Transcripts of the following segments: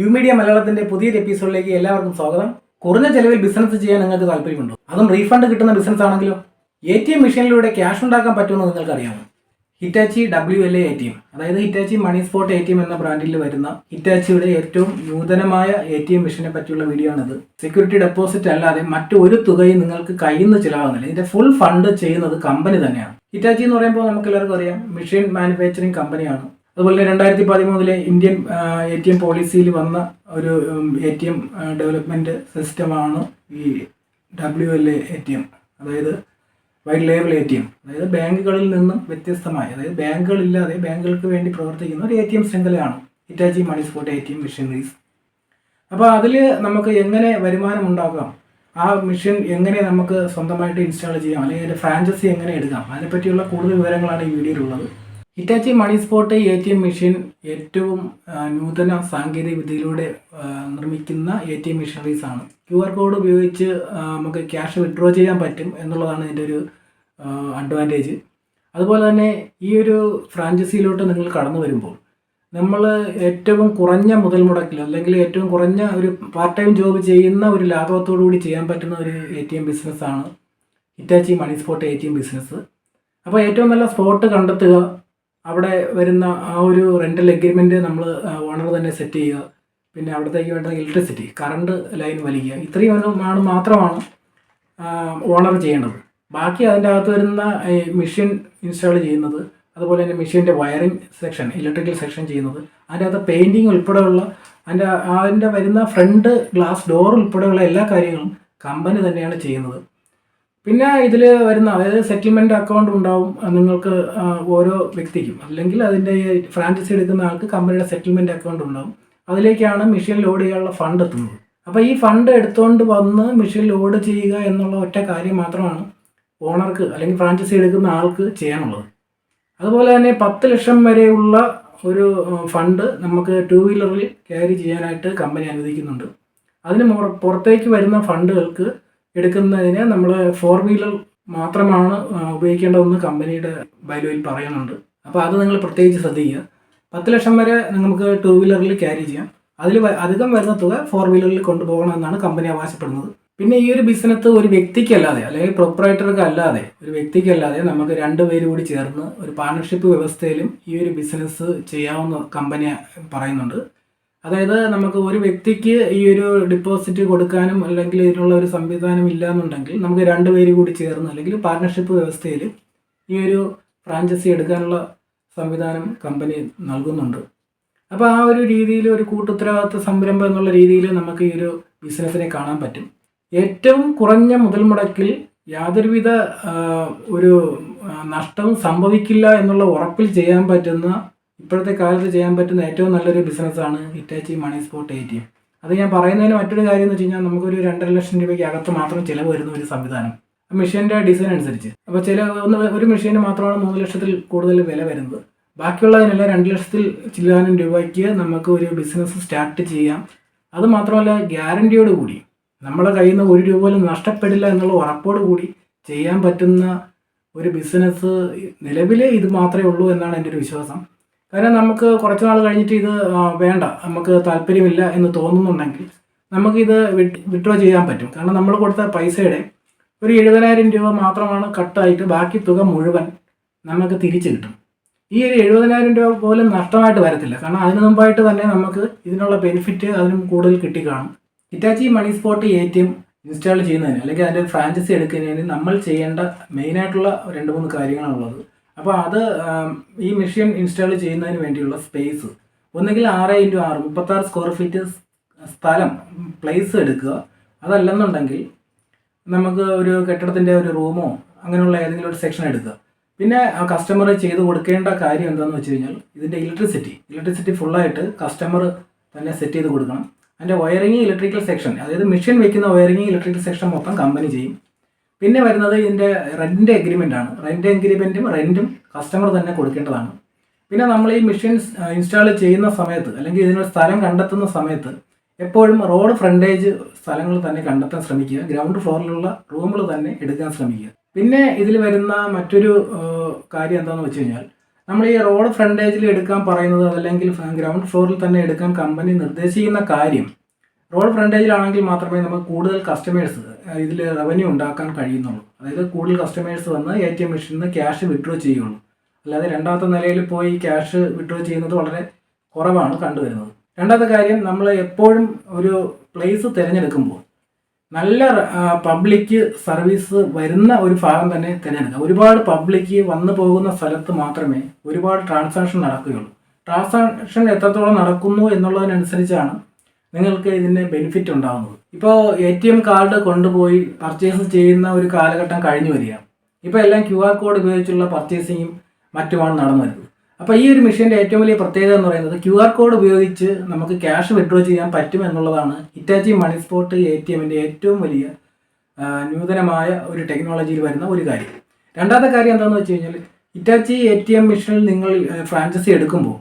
U media മലയാളത്തിന്റെ പുതിയൊരു എപ്പിസോഡിലേക്ക് എല്ലാവർക്കും സ്വാഗതം. കുറഞ്ഞ ചെലവിൽ ബിസിനസ് ചെയ്യാൻ നിങ്ങൾക്ക് താല്പര്യമുണ്ടോ? അതും റീഫണ്ട് കിട്ടുന്ന ബിസിനസ് ആണെങ്കിലോ? എ ടി എം മെഷീനിലൂടെ ക്യാഷ് ഉണ്ടാക്കാൻ പറ്റുമെന്ന് നിങ്ങൾക്ക് അറിയാമോ Hitachi W L A T M അതായത് Hitachi money spot A T M എന്ന ബ്രാൻഡിൽ വരുന്ന ഹിറ്റാച്ചിയുടെ ഏറ്റവും നൂതനമായ എ ടി എം മെഷീനെ പറ്റിയുള്ള വീഡിയോ ആണിത്. സെക്യൂരിറ്റി ഡെപ്പോസിറ്റ് അല്ലാതെ മറ്റു ഒരു തുകയും നിങ്ങൾക്ക് കയ്യിൽ നിന്ന് ചിലവാകുന്നില്ല. ഇതിന്റെ ഫുൾ ഫണ്ട് ചെയ്യുന്നത് കമ്പനി തന്നെയാണ്. ഹിറ്റാച്ചി എന്ന് പറയുമ്പോൾ നമുക്ക് എല്ലാവർക്കും അറിയാം മെഷീൻ മാനുഫാക്ചറിങ് കമ്പനിയാണ് അതുപോലെ രണ്ടായിരത്തി പതിമൂന്നിലെ ഇന്ത്യൻ എ ടി എം പോളിസിയിൽ വന്ന ഒരു എ ടി എം ഡെവലപ്മെന്റ് സിസ്റ്റമാണ് ഈ W L A T M. അതായത് wide label A T M. അതായത് ബാങ്കുകളിൽ നിന്നും വ്യത്യസ്തമായി അതായത് ബാങ്കുകളില്ലാതെ ബാങ്കുകൾക്ക് വേണ്ടി പ്രവർത്തിക്കുന്ന ഒരു എ ടി എം ശൃംഖലയാണ് Hitachi money spot A T M machineries അപ്പോൾ അതിൽ നമുക്ക് എങ്ങനെ വരുമാനം ഉണ്ടാക്കാം? ആ മെഷീൻ എങ്ങനെ നമുക്ക് സ്വന്തമായിട്ട് ഇൻസ്റ്റാൾ ചെയ്യാം? അല്ലെങ്കിൽ അതിന്റെ ഫ്രാഞ്ചൈസി എങ്ങനെ എടുക്കാം? അതിനെപ്പറ്റിയുള്ള കൂടുതൽ വിവരങ്ങളാണ് ഈ വീഡിയോയിലുള്ളത് Hitachi money spot A T M machine ഏറ്റവും നൂതന സാങ്കേതിക വിദ്യയിലൂടെ നിർമ്മിക്കുന്ന എ ടി എം മെഷീനറീസ് ആണ്. ക്യു ആർ കോഡ് ഉപയോഗിച്ച് നമുക്ക് ക്യാഷ് വിഡ്രോ ചെയ്യാൻ പറ്റും എന്നുള്ളതാണ് ഇതിന്റെ ഒരു അഡ്വാന്റേജ് അതുപോലെ തന്നെ ഈ ഒരു ഫ്രാഞ്ചൈസിയിലോട്ട് നിങ്ങൾ കടന്നു വരുമ്പോൾ നമ്മൾ ഏറ്റവും കുറഞ്ഞ മുതൽ മുടക്കിൽ അല്ലെങ്കിൽ ഏറ്റവും കുറഞ്ഞ ഒരു പാർട്ട് ടൈം ജോബ് ചെയ്യുന്ന ഒരു ലാഘവത്തോടു കൂടി ചെയ്യാൻ പറ്റുന്ന ഒരു എ ടി എം ബിസിനസ്സാണ് Hitachi money spot A T M business അപ്പോൾ ഏറ്റവും നല്ല സ്പോട്ട് കണ്ടെത്തുക അവിടെ വരുന്ന ആ ഒരു റെന്റൽ എഗ്രിമെന്റ് നമ്മൾ ഓണർ തന്നെ സെറ്റ് ചെയ്യുക. പിന്നെ അവിടത്തേക്ക് വേണ്ട ഇലക്ട്രിസിറ്റി കറണ്ട് ലൈൻ വലിക്കുക. ഇത്രയും ആണ് മാത്രമാണ് ഓണർ ചെയ്യേണ്ടത്. ബാക്കി അതിന്റെ അകത്ത് വരുന്ന മെഷീൻ ഇൻസ്റ്റാൾ ചെയ്യുന്നത് അതുപോലെ തന്നെ മെഷീന്റെ വയറിംഗ് സെക്ഷൻ ഇലക്ട്രിക്കൽ സെക്ഷൻ ചെയ്യുന്നത് അതിന്റെ അകത്ത് പെയിന്റിങ് ഉൾപ്പെടെയുള്ള അതിന്റെ അതിന്റെ വരുന്ന ഫ്രണ്ട് ഗ്ലാസ് ഡോർ ഉൾപ്പെടെയുള്ള എല്ലാ കാര്യങ്ങളും കമ്പനി തന്നെയാണ് ചെയ്യുന്നത്. പിന്നെ ഇതിൽ വരുന്ന അതായത് സെറ്റിൽമെന്റ് അക്കൗണ്ട് ഉണ്ടാവും നിങ്ങൾക്ക് ഓരോ വ്യക്തിക്കും. അല്ലെങ്കിൽ അതിന്റെ ഫ്രാഞ്ചൈസി എടുക്കുന്ന ആൾക്ക് കമ്പനിയുടെ സെറ്റിൽമെന്റ് അക്കൗണ്ട് ഉണ്ടാവും. അതിലേക്കാണ് മിഷീൻ ലോഡ് ചെയ്യാനുള്ള ഫണ്ട് എത്തുന്നത്. അപ്പോൾ ഈ ഫണ്ട് എടുത്തുകൊണ്ട് വന്ന് മിഷീൻ ലോഡ് ചെയ്യുക എന്നുള്ള ഒറ്റ കാര്യം മാത്രമാണ് ഓണർക്ക് അല്ലെങ്കിൽ ഫ്രാഞ്ചൈസി എടുക്കുന്ന ആൾക്ക് ചെയ്യാനുള്ളത്. അതുപോലെ തന്നെ പത്ത് ലക്ഷം വരെയുള്ള ഒരു ഫണ്ട് നമുക്ക് ടു വീലറിൽ ക്യാരി ചെയ്യാനായിട്ട് കമ്പനി അനുവദിക്കുന്നുണ്ട്. അതിന് പുറത്തേക്ക് വരുന്ന ഫണ്ടുകൾക്ക് എടുക്കുന്നതിന് നമ്മൾ ഫോർ വീലർ മാത്രമാണ് ഉപയോഗിക്കേണ്ടതെന്ന് കമ്പനിയുടെ ബൈലോയിൽ പറയുന്നുണ്ട്. അപ്പോൾ അത് നിങ്ങൾ പ്രത്യേകിച്ച് ശ്രദ്ധിക്കുക. പത്ത് ലക്ഷം വരെ നമുക്ക് ടു വീലറിൽ ക്യാരി ചെയ്യാം. അതിൽ അധികം വരുന്ന തുക ഫോർ വീലറിൽ കൊണ്ടുപോകണം എന്നാണ് കമ്പനി അവകാശപ്പെടുന്നത് പിന്നെ ഈ ഒരു ബിസിനസ് ഒരു വ്യക്തിക്കല്ലാതെ അല്ലെങ്കിൽ പ്രൊപ്പറേറ്റർക്ക് അല്ലാതെ ഒരു വ്യക്തിക്കല്ലാതെ നമുക്ക് രണ്ട് പേര് കൂടി ചേർന്ന് ഒരു പാർട്ണർഷിപ്പ് വ്യവസ്ഥയിലും ഈ ഒരു ബിസിനസ് ചെയ്യാവുന്ന കമ്പനി പറയുന്നുണ്ട്. അതായത് നമുക്ക് ഒരു വ്യക്തിക്ക് ഈ ഒരു ഡിപ്പോസിറ്റ് കൊടുക്കാനും അല്ലെങ്കിൽ ഇതിനുള്ള ഒരു സംവിധാനം ഇല്ല എന്നുണ്ടെങ്കിൽ നമുക്ക് രണ്ടുപേര് കൂടി ചേർന്ന് അല്ലെങ്കിൽ പാർട്ട്ണർഷിപ്പ് വ്യവസ്ഥയിൽ ഈ ഒരു ഫ്രാഞ്ചൈസി എടുക്കാനുള്ള സംവിധാനം കമ്പനി നൽകുന്നുണ്ട്. അപ്പോൾ ആ ഒരു രീതിയിൽ ഒരു കൂട്ടുത്തരവാദിത്ത സംരംഭം എന്നുള്ള രീതിയിൽ നമുക്ക് ഈ ഒരു ബിസിനസ്സിനെ കാണാൻ പറ്റും. ഏറ്റവും കുറഞ്ഞ മുതൽ മുടക്കിൽ യാതൊരുവിധ ഒരു നഷ്ടവും സംഭവിക്കില്ല എന്നുള്ള ഉറപ്പിൽ ചെയ്യാൻ പറ്റുന്ന ഇപ്പോഴത്തെ കാലത്ത് ചെയ്യാൻ പറ്റുന്ന ഏറ്റവും നല്ലൊരു ബിസിനസ്സാണ് Hitachi money spot A T M അത് ഞാൻ പറയുന്നതിന് മറ്റൊരു കാര്യം എന്ന് വെച്ച് കഴിഞ്ഞാൽ നമുക്കൊരു രണ്ടര ലക്ഷം രൂപയ്ക്ക് അകത്ത് മാത്രം ചിലവ് വരുന്ന ഒരു സംവിധാനം. മെഷീന്റെ ഡിസൈൻ അനുസരിച്ച്. അപ്പോൾ ചില ഒന്ന് ഒരു മെഷീന് മാത്രമാണ് മൂന്ന് ലക്ഷത്തിൽ കൂടുതൽ വില വരുന്നത്. ബാക്കിയുള്ളതിനെല്ലാം രണ്ട് ലക്ഷത്തിൽ ചില്ലാനും രൂപയ്ക്ക് നമുക്ക് ഒരു ബിസിനസ് സ്റ്റാർട്ട് ചെയ്യാം. അത് മാത്രമല്ല ഗ്യാരണ്ടിയോട് കൂടി. നമ്മുടെ കയ്യിൽ നിന്ന് ഒരു രൂപ പോലും നഷ്ടപ്പെടില്ല എന്നുള്ള ഉറപ്പോട് കൂടി ചെയ്യാൻ പറ്റുന്ന ഒരു ബിസിനസ് നിലവിലെ ഇത് മാത്രമേ ഉള്ളൂ എന്നാണ് എന്റെ ഒരു വിശ്വാസം. കാരണം നമുക്ക് കുറച്ച് നാൾ കഴിഞ്ഞിട്ട് ഇത് വേണ്ട നമുക്ക് താല്പര്യമില്ല എന്ന് തോന്നുന്നുണ്ടെങ്കിൽ നമുക്കിത് വിഡ്രോ ചെയ്യാൻ പറ്റും. കാരണം നമ്മൾ കൊടുത്ത പൈസയുടെ ഒരു എഴുപതിനായിരം രൂപ മാത്രമാണ് കട്ടായിട്ട് ബാക്കി തുക മുഴുവൻ നമുക്ക് തിരിച്ചു കിട്ടും. ഈ ഒരു എഴുപതിനായിരം രൂപ പോലും നഷ്ടമായിട്ട് വരത്തില്ല. കാരണം അതിന് മുമ്പായിട്ട് തന്നെ നമുക്ക് ഇതിനുള്ള ബെനിഫിറ്റ് അതിനും കൂടുതൽ കിട്ടിക്കാണും. Hitachi money spot A T M install ചെയ്യുന്നതിന് അല്ലെങ്കിൽ അതിന്റെ ഫ്രാഞ്ചൈസി എടുക്കുന്നതിന് നമ്മൾ ചെയ്യേണ്ട മെയിനായിട്ടുള്ള രണ്ട് മൂന്ന് കാര്യങ്ങളാണുള്ളത്. അപ്പോൾ അത് ഈ മെഷീൻ ഇൻസ്റ്റാൾ ചെയ്യുന്നതിന് വേണ്ടിയുള്ള സ്പേസ് ഒന്നുകിൽ ആറ് ഇന്റു ആറ് മുപ്പത്താറ് സ്ക്വയർ ഫീറ്റ് സ്ഥലം പ്ലേസ് എടുക്കുക. അതല്ലെന്നുണ്ടെങ്കിൽ നമുക്ക് ഒരു കെട്ടിടത്തിന്റെ ഒരു റൂമോ അങ്ങനെയുള്ള ഏതെങ്കിലും ഒരു സെക്ഷൻ എടുക്കുക. പിന്നെ കസ്റ്റമർ ചെയ്ത് കൊടുക്കേണ്ട കാര്യം എന്താണെന്ന് വെച്ച് കഴിഞ്ഞാൽ ഇതിന്റെ ഇലക്ട്രിസിറ്റി ഇലക്ട്രിസിറ്റി ഫുള്ളായിട്ട് കസ്റ്റമർ തന്നെ സെറ്റ് ചെയ്ത് കൊടുക്കണം. അതിന്റെ വയറിങ് ഇലക്ട്രിക്കൽ സെക്ഷൻ അതായത് മെഷീൻ വെക്കുന്ന വയറിങ് ഇലക്ട്രിക്കൽ സെക്ഷൻ മൊത്തം കമ്പനി ചെയ്യും. പിന്നെ വരുന്നത് ഇതിന്റെ റെന്റ് എഗ്രിമെന്റ് ആണ്. റെന്റ് എഗ്രിമെന്റും റെന്റും കസ്റ്റമർ തന്നെ കൊടുക്കേണ്ടതാണ്. പിന്നെ നമ്മൾ ഈ മെഷീൻ ഇൻസ്റ്റാൾ ചെയ്യുന്ന സമയത്ത് അല്ലെങ്കിൽ ഇതിനൊരു സ്ഥലം കണ്ടെത്തുന്ന സമയത്ത് എപ്പോഴും റോഡ് ഫ്രണ്ടേജ് സ്ഥലങ്ങൾ തന്നെ കണ്ടെത്താൻ ശ്രമിക്കുക. ഗ്രൗണ്ട് ഫ്ലോറിലുള്ള റൂമുകൾ തന്നെ എടുക്കാൻ ശ്രമിക്കുക. പിന്നെ ഇതിൽ വരുന്ന മറ്റൊരു കാര്യം എന്താണെന്ന് വെച്ച് കഴിഞ്ഞാൽ നമ്മൾ ഈ റോഡ് ഫ്രണ്ടേജിൽ എടുക്കാൻ പറയുന്നത് അല്ലെങ്കിൽ ഗ്രൗണ്ട് ഫ്ലോറിൽ തന്നെ എടുക്കാൻ കമ്പനി നിർദ്ദേശിക്കുന്ന കാര്യം റോഡ് ഫ്രണ്ടേജിലാണെങ്കിൽ മാത്രമേ നമുക്ക് കൂടുതൽ കസ്റ്റമേഴ്സ് ഇതിൽ റവന്യൂ ഉണ്ടാക്കാൻ കഴിയുന്നുള്ളൂ. അതായത് കൂടുതൽ കസ്റ്റമേഴ്സ് വന്ന് എ ടി എം മെഷീനിൽ നിന്ന് ക്യാഷ് വിഡ്രോ ചെയ്യുള്ളൂ. അല്ലാതെ രണ്ടാമത്തെ നിലയിൽ പോയി ക്യാഷ് വിഡ്രോ ചെയ്യുന്നത് വളരെ കുറവാണ് കണ്ടുവരുന്നത്. രണ്ടാമത്തെ കാര്യം നമ്മൾ എപ്പോഴും ഒരു പ്ലേസ് തിരഞ്ഞെടുക്കുമ്പോൾ നല്ല പബ്ലിക് സർവീസ് വരുന്ന ഒരു ഭാഗം തന്നെ തിരഞ്ഞെടുക്കുക. ഒരുപാട് പബ്ലിക് വന്നു പോകുന്ന സ്ഥലത്ത് മാത്രമേ ഒരുപാട് ട്രാൻസാക്ഷൻ നടക്കുകയുള്ളൂ. ട്രാൻസാക്ഷൻ എത്രത്തോളം നടക്കുന്നു എന്നുള്ളതിനനുസരിച്ചാണ് നിങ്ങൾക്ക് ഇതിന് ബെനിഫിറ്റ് ഉണ്ടാകുന്നത് ഇപ്പോൾ എ ടി എം കാർഡ് കൊണ്ടുപോയി പർച്ചേസ് ചെയ്യുന്ന ഒരു കാലഘട്ടം കഴിഞ്ഞു വരിക ഇപ്പോൾ എല്ലാം ക്യു ആർ കോഡ് ഉപയോഗിച്ചുള്ള പർച്ചേസിങ്ങും മറ്റുമാണ് നടന്നു വരുന്നത്. അപ്പോൾ ഈ ഒരു മെഷീന്റെ ഏറ്റവും വലിയ പ്രത്യേകത എന്ന് പറയുന്നത് ക്യു ആർ കോഡ് ഉപയോഗിച്ച് നമുക്ക് ക്യാഷ് വിഡ്രോ ചെയ്യാൻ പറ്റും എന്നുള്ളതാണ് Hitachi money spot A T എമ്മിന്റെ ഏറ്റവും വലിയ നൂതനമായ ഒരു ടെക്നോളജിയിൽ വരുന്ന ഒരു കാര്യം. രണ്ടാമത്തെ കാര്യം എന്താണെന്ന് വെച്ച് കഴിഞ്ഞാൽ ഇറ്റാച്ചി എ ടി എം മെഷീനിൽ നിങ്ങൾ ഫ്രാഞ്ചൈസി എടുക്കുമ്പോൾ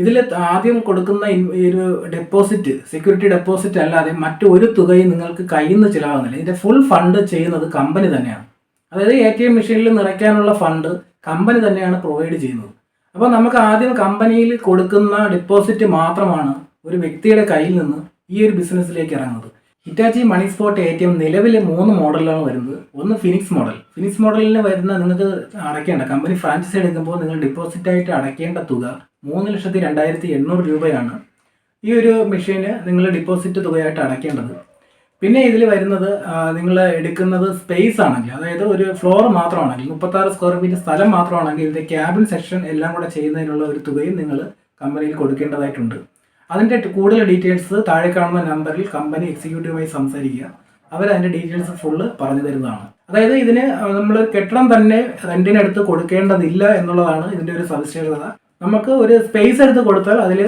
ഇതിൽ ആദ്യം കൊടുക്കുന്ന ഒരു ഡെപ്പോസിറ്റ് സെക്യൂരിറ്റി ഡെപ്പോസിറ്റ് അല്ലാതെ മറ്റൊരു തുകയും നിങ്ങൾക്ക് കയ്യിൽ നിന്ന് ചിലവാകുന്നില്ല. ഇതിന്റെ ഫുൾ ഫണ്ട് ചെയ്യുന്നത് കമ്പനി തന്നെയാണ്. അതായത് എ ടി എം മെഷീനിൽ നിറയ്ക്കാനുള്ള ഫണ്ട് കമ്പനി തന്നെയാണ് പ്രൊവൈഡ് ചെയ്യുന്നത്. അപ്പോൾ നമുക്ക് ആദ്യം കമ്പനിയിൽ കൊടുക്കുന്ന ഡെപ്പോസിറ്റ് മാത്രമാണ് ഒരു വ്യക്തിയുടെ കയ്യിൽ നിന്ന് ഈ ഒരു ബിസിനസ്സിലേക്ക് ഇറങ്ങുന്നത്. Hitachi money spot A T M നിലവിൽ മൂന്ന് മോഡലാണ് വരുന്നത്. ഒന്ന് ഫിനിക്സ് മോഡൽ ഫിനിക്സ് മോഡലിന് വരുന്ന നിങ്ങൾക്ക് അടയ്ക്കേണ്ട കമ്പനി ഫ്രാഞ്ചൈസി എടുക്കുമ്പോൾ നിങ്ങൾ ഡിപ്പോസിറ്റ് ആയിട്ട് അടയ്ക്കേണ്ട തുക മൂന്ന് ലക്ഷത്തി രണ്ടായിരത്തി എണ്ണൂറ് രൂപയാണ്. ഈ ഒരു മെഷീന് നിങ്ങൾ ഡിപ്പോസിറ്റ് തുകയായിട്ട് അടയ്ക്കേണ്ടത്. പിന്നെ ഇതിൽ വരുന്നത് നിങ്ങൾ എടുക്കുന്നത് സ്പേസ് ആണെങ്കിൽ അതായത് ഒരു ഫ്ലോർ മാത്രമാണെങ്കിൽ മുപ്പത്താറ് സ്ക്വയർ ഫീറ്റ് സ്ഥലം മാത്രമാണെങ്കിൽ ഇതിന്റെ ക്യാബിൻ സെക്ഷൻ എല്ലാം കൂടെ ചെയ്യുന്നതിനുള്ള ഒരു തുകയും നിങ്ങൾ കമ്പനിയിൽ കൊടുക്കേണ്ടതായിട്ടുണ്ട്. അതിന്റെ കൂടുതൽ ഡീറ്റെയിൽസ് താഴെ കാണുന്ന നമ്പറിൽ കമ്പനി എക്സിക്യൂട്ടീവുമായി സംസാരിക്കുക. അവർ അതിന്റെ ഡീറ്റെയിൽസ് ഫുള്ള് പറഞ്ഞു തരുന്നതാണ്. അതായത് ഇതിന് നമ്മൾ കെട്ടിടം തന്നെ റെന്റിനെടുത്ത് കൊടുക്കേണ്ടതില്ല എന്നുള്ളതാണ് ഇതിന്റെ ഒരു സവിശേഷത. നമുക്ക് ഒരു സ്പേസ് എടുത്ത് കൊടുത്താൽ അതിൽ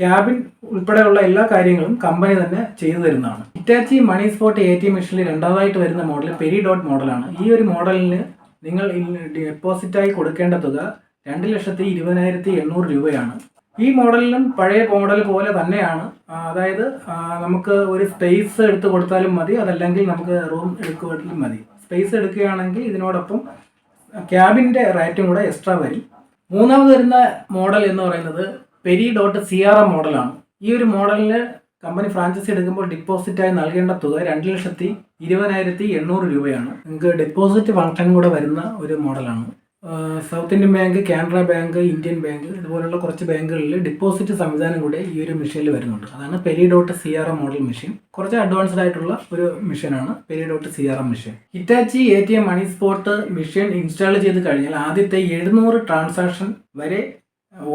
ക്യാബിൻ ഉൾപ്പെടെയുള്ള എല്ലാ കാര്യങ്ങളും കമ്പനി തന്നെ ചെയ്തു തരുന്നതാണ്. Hitachi money spot A T മെഷീനിൽ രണ്ടാമതായിട്ട് വരുന്ന മോഡൽ പെരി ഡോട്ട് മോഡലാണ് ഈ ഒരു മോഡലിന് നിങ്ങൾ ഡെപ്പോസിറ്റായി കൊടുക്കേണ്ട തുക രണ്ട് ലക്ഷത്തി ഇരുപതിനായിരത്തി എണ്ണൂറ് രൂപയാണ്. ഈ മോഡലിലും പഴയ മോഡൽ പോലെ തന്നെയാണ്. അതായത് നമുക്ക് ഒരു സ്പേസ് എടുത്ത് കൊടുത്താലും മതി. അതല്ലെങ്കിൽ നമുക്ക് റൂം എടുക്കുകയും മതി. സ്പേസ് എടുക്കുകയാണെങ്കിൽ ഇതിനോടൊപ്പം ക്യാബിന്റെ റേറ്റും കൂടെ എക്സ്ട്രാ വരും. മൂന്നാമത് വരുന്ന മോഡൽ എന്ന് പറയുന്നത് പെരി ഡോട്ട് സി ആർ എം മോഡലാണ് ഈ ഒരു മോഡലിൽ കമ്പനി ഫ്രാഞ്ചൈസി എടുക്കുമ്പോൾ ഡിപ്പോസിറ്റായി നൽകേണ്ട തുക രണ്ട് ലക്ഷത്തി ഇരുപതിനായിരത്തി എണ്ണൂറ് രൂപയാണ്. നിങ്ങൾക്ക് ഡിപ്പോസിറ്റ് ഫംഗ്ഷൻ കൂടെ വരുന്ന ഒരു മോഡലാണ് South Indian bank Canara bank Indian bank ഇതുപോലുള്ള കുറച്ച് ബാങ്കുകളിൽ ഡിപ്പോസിറ്റ് സംവിധാനം കൂടെ ഈ ഒരു മെഷീനിൽ വരുന്നുണ്ട്. അതാണ് peri dot C R M model machine കുറച്ച് അഡ്വാൻസ്ഡ് ആയിട്ടുള്ള ഒരു മെഷീനാണ് peri dot C R M machine Hitachi A T M money spot machine install ചെയ്ത് കഴിഞ്ഞാൽ ആദ്യത്തെ എഴുന്നൂറ് ട്രാൻസാക്ഷൻ വരെ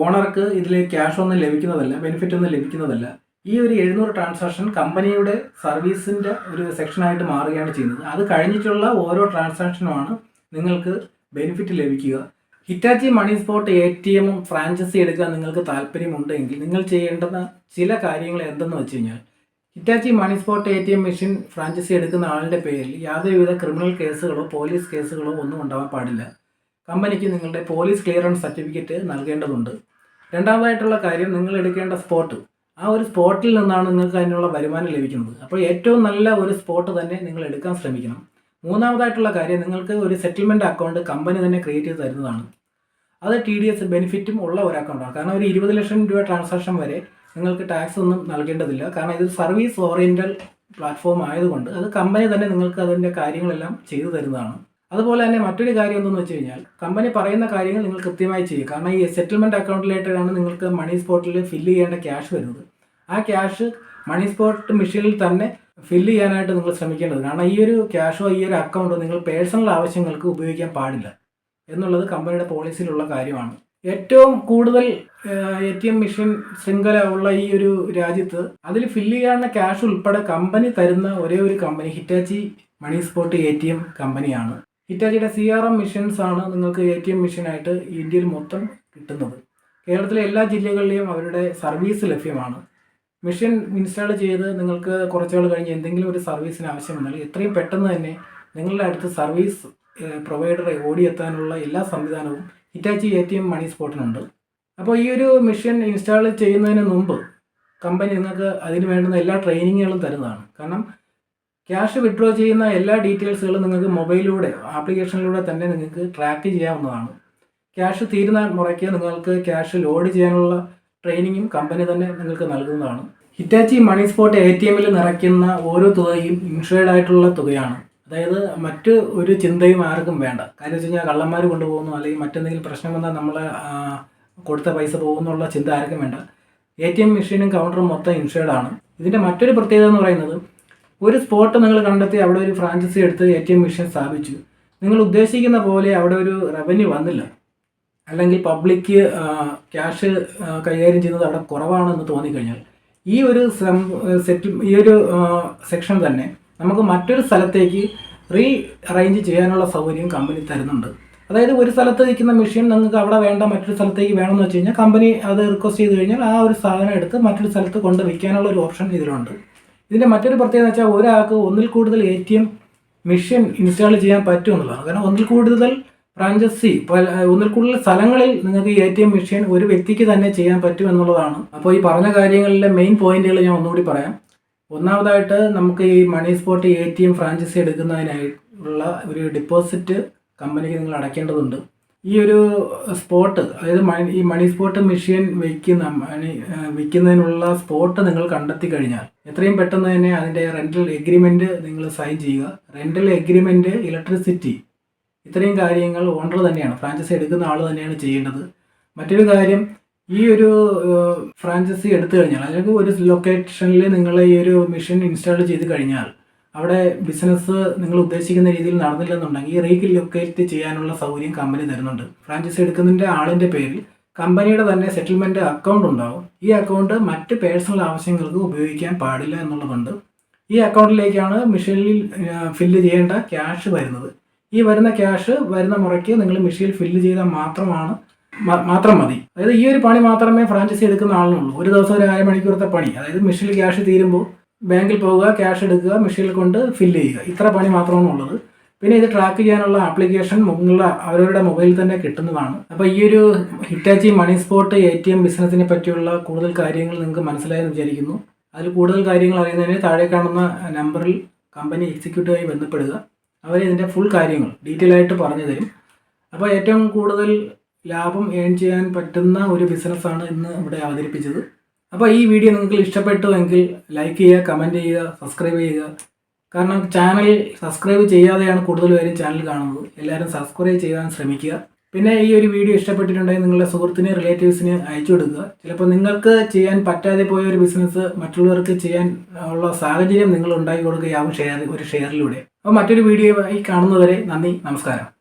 ഓണർക്ക് ഇതിൽ ക്യാഷ് ഒന്നും ലഭിക്കുന്നതല്ല ബെനിഫിറ്റ് ഒന്നും ലഭിക്കുന്നതല്ല. ഈ ഒരു എഴുന്നൂറ് ട്രാൻസാക്ഷൻ കമ്പനിയുടെ സർവീസിന്റെ ഒരു സെക്ഷനായിട്ട് മാറുകയാണ് ചെയ്യുന്നത്. അത് കഴിഞ്ഞിട്ടുള്ള ഓരോ ട്രാൻസാക്ഷനുമാണ് നിങ്ങൾക്ക് ബെനിഫിറ്റ് ലഭിക്കുക. Hitachi money spot A T എമ്മും ഫ്രാഞ്ചൈസി എടുക്കാൻ നിങ്ങൾക്ക് താല്പര്യമുണ്ടെങ്കിൽ നിങ്ങൾ ചെയ്യേണ്ടുന്ന ചില കാര്യങ്ങൾ എന്തെന്ന് വെച്ച് കഴിഞ്ഞാൽ Hitachi money spot A T M machine franchise എടുക്കുന്ന ആളുടെ പേരിൽ യാതൊരുവിധ ക്രിമിനൽ കേസുകളോ പോലീസ് കേസുകളോ ഒന്നും ഉണ്ടാവാൻ പാടില്ല. കമ്പനിക്ക് നിങ്ങളുടെ പോലീസ് ക്ലിയറൻസ് സർട്ടിഫിക്കറ്റ് നൽകേണ്ടതുണ്ട്. രണ്ടാമതായിട്ടുള്ള കാര്യം നിങ്ങൾ എടുക്കേണ്ട സ്പോട്ട് ആ ഒരു സ്പോട്ടിൽ നിന്നാണ് നിങ്ങൾക്ക് അതിനുള്ള വരുമാനം ലഭിക്കുന്നത്. അപ്പോൾ ഏറ്റവും നല്ല ഒരു സ്പോട്ട് തന്നെ നിങ്ങൾ എടുക്കാൻ ശ്രമിക്കണം. മൂന്നാമതായിട്ടുള്ള കാര്യം നിങ്ങൾക്ക് ഒരു സെറ്റിൽമെന്റ് അക്കൗണ്ട് കമ്പനി തന്നെ ക്രിയേറ്റ് ചെയ്ത് തരുന്നതാണ്. അത് ടി ഡി എസ് ബെനിഫിറ്റും ഉള്ള ഒരു അക്കൗണ്ടാണ് കാരണം ഒരു ഇരുപത് ലക്ഷം രൂപ ട്രാൻസാക്ഷൻ വരെ നിങ്ങൾക്ക് ടാക്സ് ഒന്നും നൽകേണ്ടതില്ല. കാരണം ഇത് സർവീസ് ഓറിയന്റൽ പ്ലാറ്റ്ഫോം ആയതുകൊണ്ട് അത് കമ്പനി തന്നെ നിങ്ങൾക്ക് അതിന്റെ കാര്യങ്ങളെല്ലാം ചെയ്തു തരുന്നതാണ്. അതുപോലെ തന്നെ മറ്റൊരു കാര്യം എന്തെന്ന് വെച്ച് കഴിഞ്ഞാൽ കമ്പനി പറയുന്ന കാര്യങ്ങൾ നിങ്ങൾ കൃത്യമായി ചെയ്യുക. കാരണം ഈ സെറ്റിൽമെന്റ് അക്കൗണ്ടിലായിട്ടാണ് നിങ്ങൾക്ക് മണി സ്പോട്ടിൽ ഫില്ല് ചെയ്യേണ്ട ക്യാഷ് വരുന്നത്. ആ ക്യാഷ് മണി സ്പോട്ട് മെഷീനിൽ തന്നെ ഫില്ല് ചെയ്യാനായിട്ട് നിങ്ങൾ ശ്രമിക്കേണ്ടത്. കാരണം ഈ ഒരു ക്യാഷോ ഈ ഒരു അക്കൗണ്ടോ നിങ്ങൾ പേഴ്സണൽ ആവശ്യങ്ങൾക്ക് ഉപയോഗിക്കാൻ പാടില്ല. എന്നുള്ളത് കമ്പനിയുടെ പോളിസിയിലുള്ള കാര്യമാണ്. ഏറ്റവും കൂടുതൽ എ ടി എം മെഷീൻ ശൃംഖല ഉള്ള ഈ ഒരു രാജ്യത്ത് അതിൽ ഫില്ല് ചെയ്യാനുള്ള ക്യാഷ് ഉൾപ്പെടെ കമ്പനി തരുന്ന ഒരേ ഒരു company Hitachi money spot A T M കമ്പനിയാണ്. ഹിറ്റാച്ചിയുടെ സി ആർ എം മെഷീൻസ് ആണ് നിങ്ങൾക്ക് എ ടി എം മെഷീനായിട്ട് ഇന്ത്യയിൽ മൊത്തം കിട്ടുന്നത്. കേരളത്തിലെ എല്ലാ ജില്ലകളിലെയും അവരുടെ സർവീസ് ലഭ്യമാണ്. മെഷീൻ ഇൻസ്റ്റാൾ ചെയ്ത് നിങ്ങൾക്ക് കുറച്ചുകൾ കഴിഞ്ഞ് എന്തെങ്കിലും ഒരു സർവീസിന് ആവശ്യം വന്നാൽ എത്രയും പെട്ടെന്ന് തന്നെ നിങ്ങളുടെ അടുത്ത് സർവീസ് പ്രൊവൈഡറെ ഓടിയെത്താനുള്ള എല്ലാ സംവിധാനവും Hitachi A T M money സ്പോട്ടിനുണ്ട് അപ്പോൾ ഈ ഒരു മെഷീൻ ഇൻസ്റ്റാൾ ചെയ്യുന്നതിന് മുമ്പ് കമ്പനി നിങ്ങൾക്ക് അതിന് വേണ്ടുന്ന എല്ലാ ട്രെയിനിങ്ങുകളും തരുന്നതാണ്. കാരണം ക്യാഷ് വിഡ്രോ ചെയ്യുന്ന എല്ലാ ഡീറ്റെയിൽസുകളും നിങ്ങൾക്ക് മൊബൈലിലൂടെ ആപ്ലിക്കേഷനിലൂടെ തന്നെ നിങ്ങൾക്ക് ട്രാക്ക് ചെയ്യാവുന്നതാണ്. ക്യാഷ് തീരുന്ന മുറയ്ക്ക് നിങ്ങൾക്ക് ക്യാഷ് ലോഡ് ചെയ്യാനുള്ള ട്രെയിനിങ്ങും കമ്പനി തന്നെ നിങ്ങൾക്ക് നൽകുന്നതാണ്. Hitachi money spot A T എമ്മിൽ നിറയ്ക്കുന്ന ഓരോ തുകയും ഇൻഷുർഡ് ആയിട്ടുള്ള തുകയാണ്. അതായത് മറ്റ് ഒരു ചിന്തയും ആർക്കും വേണ്ട. കാര്യം വെച്ച് കഴിഞ്ഞാൽ കള്ളന്മാർ കൊണ്ടുപോകുന്നു അല്ലെങ്കിൽ മറ്റെന്തെങ്കിലും പ്രശ്നം വന്നാൽ നമ്മൾ കൊടുത്ത പൈസ പോകുന്നുള്ള ചിന്ത ആർക്കും വേണ്ട. എ ടി എം മെഷീനും കൗണ്ടറും മൊത്തം ഇൻഷുർഡ് ആണ്. ഇതിന്റെ മറ്റൊരു പ്രത്യേകത എന്ന് പറയുന്നത് ഒരു സ്പോട്ട് നിങ്ങൾ കണ്ടെത്തി അവിടെ ഒരു ഫ്രാഞ്ചൈസി എടുത്ത് എ ടി എം മെഷീൻ സ്ഥാപിച്ചു. നിങ്ങൾ ഉദ്ദേശിക്കുന്ന പോലെ അവിടെ ഒരു റവന്യൂ വന്നില്ല. അല്ലെങ്കിൽ പബ്ലിക് ക്യാഷ് കൈകാര്യം ചെയ്യുന്നത് അവിടെ കുറവാണെന്ന് തോന്നിക്കഴിഞ്ഞാൽ ഈ ഒരു സെറ്റ് ഈ ഒരു സെക്ഷൻ തന്നെ നമുക്ക് മറ്റൊരു സ്ഥലത്തേക്ക് റീ അറേഞ്ച് ചെയ്യാനുള്ള സൗകര്യം കമ്പനി തരുന്നുണ്ട്. അതായത് ഒരു സ്ഥലത്ത് നിൽക്കുന്ന മെഷീൻ നിങ്ങൾക്ക് അവിടെ വേണ്ട മറ്റൊരു സ്ഥലത്തേക്ക് വേണമെന്ന് വെച്ച് കഴിഞ്ഞാൽ കമ്പനി അത് റിക്വസ്റ്റ് ചെയ്ത് കഴിഞ്ഞാൽ ആ ഒരു സാധനം എടുത്ത് മറ്റൊരു സ്ഥലത്ത് കൊണ്ട് വിൽക്കാനുള്ള ഒരു ഓപ്ഷൻ ഇതിലുണ്ട്. ഇതിന്റെ മറ്റൊരു പ്രത്യേകത വെച്ചാൽ ഒരാൾക്ക് ഒന്നിൽ കൂടുതൽ A T M machine install ചെയ്യാൻ പറ്റുമെന്നുള്ളതാണ് കാരണം ഒന്നിൽ കൂടുതൽ ഫ്രാഞ്ചൈസി ഒന്നിൽ കൂടുതൽ സ്ഥലങ്ങളിൽ നിങ്ങൾക്ക് എ ടി എം മെഷീൻ ഒരു വ്യക്തിക്ക് തന്നെ ചെയ്യാൻ പറ്റും എന്നുള്ളതാണ്. അപ്പോൾ ഈ പറഞ്ഞ കാര്യങ്ങളിലെ മെയിൻ പോയിന്റുകൾ ഞാൻ ഒന്നുകൂടി പറയാം. ഒന്നാമതായിട്ട് നമുക്ക് ഈ money spot A T M franchise എടുക്കുന്നതിനായിട്ടുള്ള ഒരു ഡിപ്പോസിറ്റ് കമ്പനിക്ക് നിങ്ങൾ അടയ്ക്കേണ്ടതുണ്ട്. ഈ ഒരു സ്പോട്ട് അതായത് ഈ മണി സ്പോട്ട് മെഷീൻ വയ്ക്കുന്ന മണി വിൽക്കുന്നതിനുള്ള സ്പോട്ട് നിങ്ങൾ കണ്ടെത്തി കഴിഞ്ഞാൽ എത്രയും പെട്ടെന്ന് തന്നെ അതിന്റെ റെന്റൽ എഗ്രിമെന്റ് നിങ്ങൾ സൈൻ ചെയ്യുക. റെന്റൽ എഗ്രിമെന്റ് ഇലക്ട്രിസിറ്റി ഇത്രയും കാര്യങ്ങൾ ഓണർ തന്നെയാണ് ഫ്രാഞ്ചൈസി എടുക്കുന്ന ആൾ തന്നെയാണ് ചെയ്യേണ്ടത്. മറ്റൊരു കാര്യം ഈ ഒരു ഫ്രാഞ്ചൈസി എടുത്തു കഴിഞ്ഞാൽ അല്ലെങ്കിൽ ഒരു ലൊക്കേഷനിൽ നിങ്ങൾ ഈ ഒരു മെഷീൻ ഇൻസ്റ്റാൾ ചെയ്ത് കഴിഞ്ഞാൽ അവിടെ ബിസിനസ് നിങ്ങൾ ഉദ്ദേശിക്കുന്ന രീതിയിൽ നടന്നില്ലെന്നുണ്ടെങ്കിൽ റീ ലൊക്കേറ്റ് ചെയ്യാനുള്ള സൗകര്യം കമ്പനി തരുന്നുണ്ട്. ഫ്രാഞ്ചൈസി എടുക്കുന്നതിന്റെ ആളിന്റെ പേരിൽ കമ്പനിയുടെ തന്നെ സെറ്റിൽമെന്റ് അക്കൗണ്ട് ഉണ്ടാവും. ഈ അക്കൗണ്ട് മറ്റ് പേഴ്സണൽ ആവശ്യങ്ങൾക്ക് ഉപയോഗിക്കാൻ പാടില്ല എന്നുള്ളതുണ്ട്. ഈ അക്കൗണ്ടിലേക്കാണ് മെഷീനിൽ ഫില്ല് ചെയ്യേണ്ട ക്യാഷ് വരുന്നത്. ഈ വരുന്ന ക്യാഷ് വരുന്ന മുറയ്ക്ക് നിങ്ങൾ മെഷീനിൽ ഫില്ല് ചെയ്താൽ മാത്രമാണ് മാത്രം മതി. അതായത് ഈ ഒരു പണി മാത്രമേ ഫ്രാഞ്ചൈസി എടുക്കുന്ന ആളിനുള്ളൂ ഒരു ദിവസം ഒരു അര മണിക്കൂറത്തെ പണി. അതായത് മെഷീനിൽ ക്യാഷ് തീരുമ്പോൾ ബാങ്കിൽ പോവുക ക്യാഷ് എടുക്കുക മെഷീനിൽ കൊണ്ട് ഫില്ല് ചെയ്യുക. ഇത്ര പണി മാത്രമാണ് ഉള്ളത്. പിന്നെ ഇത് ട്രാക്ക് ചെയ്യാനുള്ള ആപ്ലിക്കേഷൻ നിങ്ങളുടെ അവരവരുടെ മൊബൈലിൽ തന്നെ കിട്ടുന്നതാണ്. അപ്പോൾ ഈ ഒരു Hitachi money spot A T M ബിസിനസ്സിനെ പറ്റിയുള്ള കൂടുതൽ കാര്യങ്ങൾ നിങ്ങൾക്ക് മനസ്സിലായെന്ന് വിചാരിക്കുന്നു. അതിൽ കൂടുതൽ കാര്യങ്ങൾ അറിയുന്നതിന് താഴെ കാണുന്ന നമ്പറിൽ കമ്പനി എക്സിക്യൂട്ടീവായി ബന്ധപ്പെടുക. അവർ ഇതിന്റെ ഫുൾ കാര്യങ്ങൾ ഡീറ്റെയിൽ ആയിട്ട് പറഞ്ഞു തരും. അപ്പോൾ ഏറ്റവും കൂടുതൽ ലാഭം ഏൺ ചെയ്യാൻ പറ്റുന്ന ഒരു ബിസിനസ്സാണ് ഇന്ന് ഇവിടെ അവതരിപ്പിച്ചത്. അപ്പോൾ ഈ വീഡിയോ നിങ്ങൾക്ക് ഇഷ്ടപ്പെട്ടു എങ്കിൽ ലൈക്ക് ചെയ്യുക കമന്റ് ചെയ്യുക സബ്സ്ക്രൈബ് ചെയ്യുക. കാരണം ചാനൽ സബ്സ്ക്രൈബ് ചെയ്യാതെയാണ് കൂടുതൽ പേരും ചാനൽ കാണുന്നത്. എല്ലാവരും സബ്സ്ക്രൈബ് ചെയ്യാൻ ശ്രമിക്കുക. പിന്നെ ഈ ഒരു വീഡിയോ ഇഷ്ടപ്പെട്ടിട്ടുണ്ടെങ്കിൽ നിങ്ങളുടെ സുഹൃത്തിന് റിലേറ്റീവ്സിന് അയച്ചു കൊടുക്കുക. ചിലപ്പോൾ നിങ്ങൾക്ക് ചെയ്യാൻ പറ്റാതെ പോയ ഒരു ബിസിനസ് മറ്റുള്ളവർക്ക് ചെയ്യാൻ ഉള്ള സാഹചര്യം നിങ്ങൾ ഉണ്ടാക്കി കൊടുക്കുകയാവും ഷെയർ ഒരു ഷെയറിലൂടെ അപ്പോൾ മറ്റൊരു വീഡിയോ ആയി കാണുന്നതുവരെ നന്ദി നമസ്കാരം.